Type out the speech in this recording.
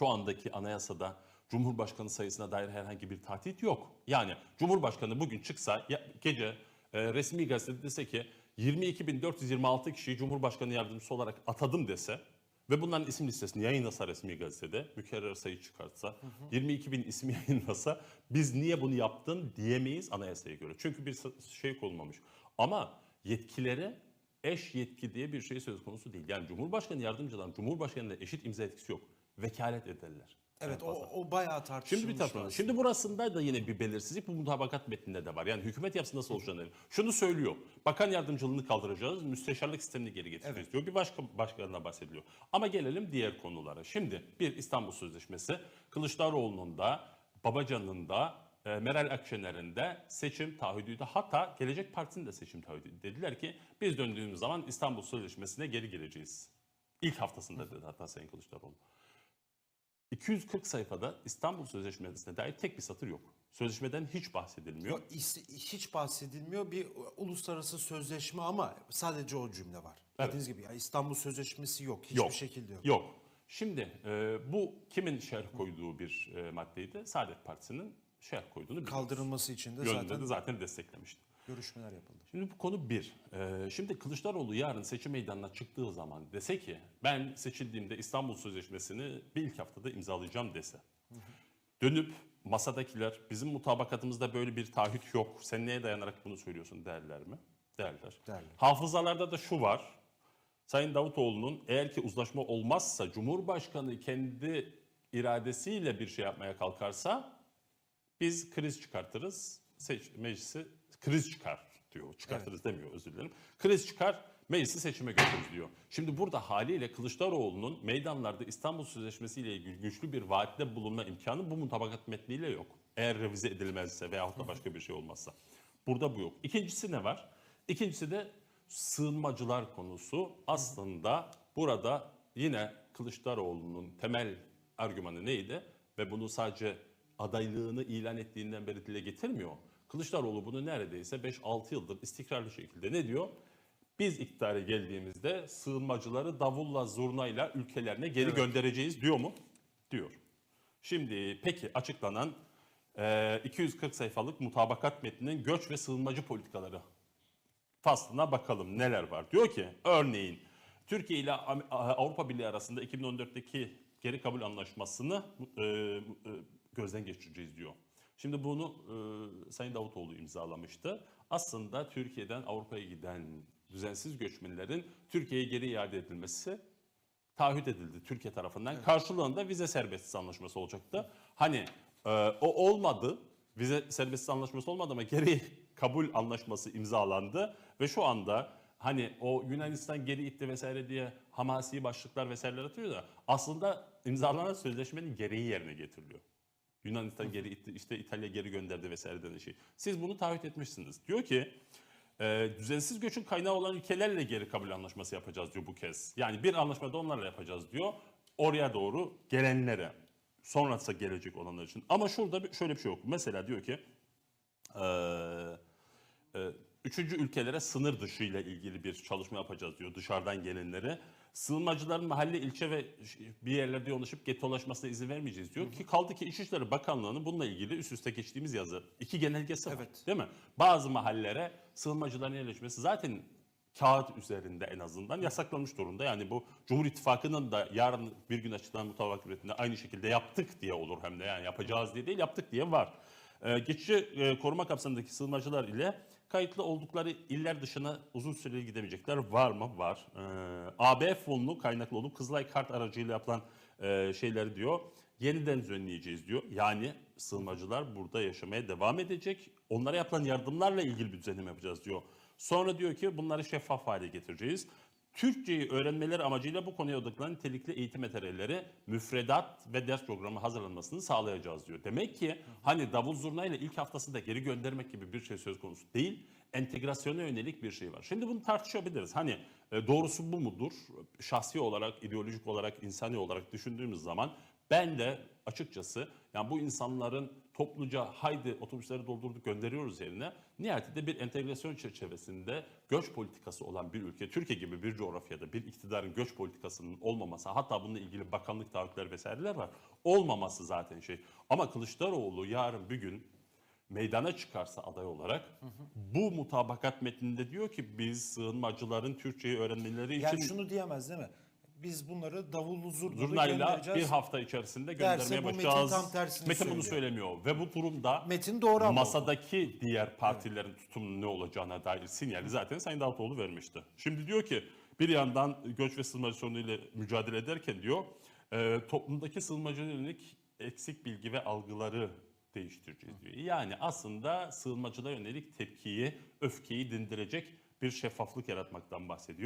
şu andaki anayasada Cumhurbaşkanı sayısına dair herhangi bir tahdit yok. Yani Cumhurbaşkanı bugün çıksa gece e, resmi gazetede dese ki 22.426 kişiyi Cumhurbaşkanı yardımcısı olarak atadım dese ve bunların isim listesini yayınlasa resmi gazetede, mükerrer sayı çıkartsa, 22 bin ismi yayınlasa biz niye bunu yaptın diyemeyiz anayasaya göre. Çünkü bir şey konulmamış. Ama yetkilere eş yetki diye bir şey söz konusu değil. Yani Cumhurbaşkanı yardımcıdan Cumhurbaşkanı'na eşit imza etkisi yok. Vekalet ederler. Evet o, o bayağı tartışılmış. Şimdi bir taraftan. Şimdi burasında da yine bir belirsizlik bu mutabakat metninde de var. Yani hükümet yapısı nasıl olacağını. Şunu söylüyor. Bakan yardımcılığını kaldıracağız, müsteşarlık sistemini geri getireceğiz diyor. Bir başka başkanına bahsediliyor. Ama gelelim diğer konulara. Şimdi bir İstanbul Sözleşmesi Kılıçdaroğlu'nun da Babacan'ın da e, Meral Akşener'in de seçim taahhüdüydü. Hatta Gelecek Partisi'nin de seçim taahhüdüydü. Dediler ki biz döndüğümüz zaman İstanbul Sözleşmesi'ne geri geleceğiz. İlk haftasında dedi hatta Sayın Kılıçdaroğlu. 240 sayfada İstanbul Sözleşmesi'ne dair tek bir satır yok. Sözleşmeden hiç bahsedilmiyor. Yok, hiç bahsedilmiyor bir uluslararası sözleşme ama sadece o cümle var. Evet. Dediğiniz gibi yani İstanbul Sözleşmesi yok. Hiçbir yok. şekilde yok. Yok. Şimdi e, bu kimin şerh koyduğu bir e, maddeydi? Saadet Partisi'nin şerh koyduğunu biliyoruz. Kaldırılması için de zaten de zaten desteklemişti. Görüşmeler yapıldı. Şimdi bu konu bir. Ee, şimdi Kılıçdaroğlu yarın seçim meydanına çıktığı zaman dese ki ben seçildiğimde İstanbul Sözleşmesi'ni bir ilk haftada imzalayacağım dese. Dönüp masadakiler bizim mutabakatımızda böyle bir taahhüt yok. Sen neye dayanarak bunu söylüyorsun derler mi? Derler. Derler. Hafızalarda da şu var. Sayın Davutoğlu'nun eğer ki uzlaşma olmazsa Cumhurbaşkanı kendi iradesiyle bir şey yapmaya kalkarsa biz kriz çıkartırız. Seç, meclisi kriz çıkar diyor. Çıkartırız demiyor özür dilerim. Kriz çıkar meclisi seçime götürürüz diyor. Şimdi burada haliyle Kılıçdaroğlu'nun meydanlarda İstanbul Sözleşmesi ile ilgili güçlü bir vaatte bulunma imkanı bu mutabakat metniyle yok. Eğer revize edilmezse veyahut da başka bir şey olmazsa. Burada bu yok. İkincisi ne var? İkincisi de sığınmacılar konusu. Aslında burada yine Kılıçdaroğlu'nun temel argümanı neydi? Ve bunu sadece adaylığını ilan ettiğinden beri dile getirmiyor. Kılıçdaroğlu bunu neredeyse 5-6 yıldır istikrarlı şekilde ne diyor? Biz iktidara geldiğimizde sığınmacıları davulla zurnayla ülkelerine geri göndereceğiz diyor mu? Diyor. Şimdi peki açıklanan e, 240 sayfalık mutabakat metninin göç ve sığınmacı politikaları faslına bakalım neler var. Diyor ki örneğin Türkiye ile Avrupa Birliği arasında 2014'teki geri kabul anlaşmasını e, e, gözden geçireceğiz diyor. Şimdi bunu e, Sayın Davutoğlu imzalamıştı. Aslında Türkiye'den Avrupa'ya giden düzensiz göçmenlerin Türkiye'ye geri iade edilmesi taahhüt edildi Türkiye tarafından. Karşılığında vize serbestisi anlaşması olacaktı. Hani e, o olmadı. Vize serbestisi anlaşması olmadı ama geri kabul anlaşması imzalandı ve şu anda hani o Yunanistan geri itti vesaire diye hamasi başlıklar vesaireler atıyor da aslında imzalanan sözleşmenin gereği yerine getiriliyor. Yunanistan geri itti, işte İtalya geri gönderdi vesaire denen şey. Siz bunu taahhüt etmişsiniz. Diyor ki e, düzensiz göçün kaynağı olan ülkelerle geri kabul anlaşması yapacağız diyor bu kez. Yani bir anlaşmada onlarla yapacağız diyor. Oraya doğru gelenlere. Sonrası gelecek olanlar için. Ama şurada bir, şöyle bir şey yok. Mesela diyor ki e, e, üçüncü ülkelere sınır dışı ile ilgili bir çalışma yapacağız diyor dışarıdan gelenlere. Sığınmacıların mahalle, ilçe ve bir yerlerde yoğunlaşıp getolaşmasına izin vermeyeceğiz diyor ki kaldı ki İçişleri Bakanlığı'nın bununla ilgili üst üste geçtiğimiz yazı iki genelgesi var. Evet. Değil mi? Bazı mahallelere sığınmacıların yerleşmesi zaten kağıt üzerinde en azından yasaklanmış durumda. Yani bu Cumhur İttifakı'nın da yarın bir gün açıklanan mutabakat metninde aynı şekilde yaptık diye olur hem de yani yapacağız diye değil yaptık diye var. Ee, geçici e, koruma kapsamındaki sığınmacılar ile kayıtlı oldukları iller dışına uzun süreli gidemeyecekler var mı? Var. Ee, AB fonlu kaynaklı olup Kızılay kart aracıyla yapılan e, şeyleri diyor yeniden düzenleyeceğiz diyor. Yani sığınmacılar burada yaşamaya devam edecek. Onlara yapılan yardımlarla ilgili bir düzenleme yapacağız diyor. Sonra diyor ki bunları şeffaf hale getireceğiz. Türkçeyi öğrenmeleri amacıyla bu konuya odaklanan nitelikli eğitim materyalleri, müfredat ve ders programı hazırlanmasını sağlayacağız diyor. Demek ki hani davul zurnayla ilk haftasında geri göndermek gibi bir şey söz konusu değil, entegrasyona yönelik bir şey var. Şimdi bunu tartışabiliriz. Hani e, doğrusu bu mudur? Şahsi olarak, ideolojik olarak, insani olarak düşündüğümüz zaman ben de açıkçası yani bu insanların topluca haydi otobüsleri doldurduk gönderiyoruz yerine nihayetinde bir entegrasyon çerçevesinde göç politikası olan bir ülke Türkiye gibi bir coğrafyada bir iktidarın göç politikasının olmaması hatta bununla ilgili bakanlık taahhütler vesaireler var olmaması zaten şey. Ama Kılıçdaroğlu yarın bir gün meydana çıkarsa aday olarak bu mutabakat metninde diyor ki biz sığınmacıların Türkçeyi öğrenmeleri için Yani şunu diyemez değil mi? Biz bunları davullu zurnayla göndereceğiz. bir hafta içerisinde göndermeye bu Metin başlayacağız. tam tersini Metin bunu söylemiyor ve bu durumda Metin doğru ama. masadaki diğer partilerin tutumunun ne olacağına dair sinyali zaten Sayın Davutoğlu vermişti. Şimdi diyor ki bir yandan göç ve sığınmacı sorunuyla mücadele ederken diyor e, toplumdaki sığınmacılara yönelik eksik bilgi ve algıları değiştireceğiz diyor. Yani aslında sığınmacılara yönelik tepkiyi, öfkeyi dindirecek bir şeffaflık yaratmaktan bahsediyor.